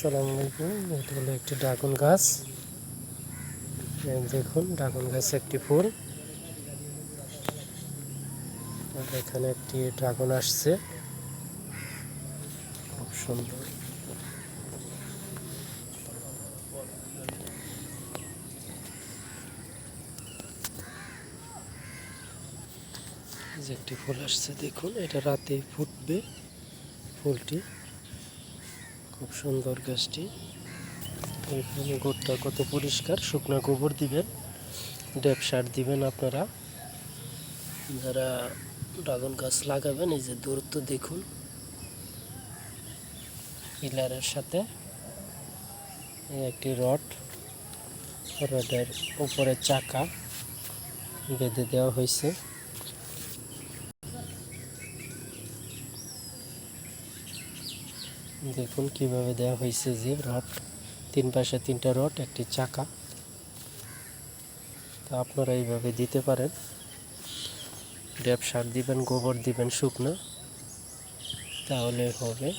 আসসালামু আলাইকুম। এটা হলো একটি ড্রাগন গাছ। দেখুন, ড্রাগন গাছে একটি ফুল। আর এখানে একটি ড্রাগন আসছে। খুব সুন্দর। যে একটি ফুল আসছে, দেখুন, এটা রাতে ফুটবে ফুলটি। খুব সুন্দর গাছটি। এখানে গোটটা কত পরিষ্কার, শুকনো গোবর দিবেন ডেপ সার দিবেন আপনারা। যারা ড্রাগন গাছ লাগাবেন, এই যে দূরত্ব দেখুন। পিলারের সাথে একটি রড, রডের উপরে চাকা বেঁধে দেওয়া হয়েছে। দেখুন কীভাবে দেওয়া হয়েছে যে রড, তিন পাশে তিনটা রড, একটি চাকা। তো আপনারা এইভাবে দিতে পারেন। ড্যাব সার দিবেন, গোবর দিবেন, শুকনো। তাহলে হবে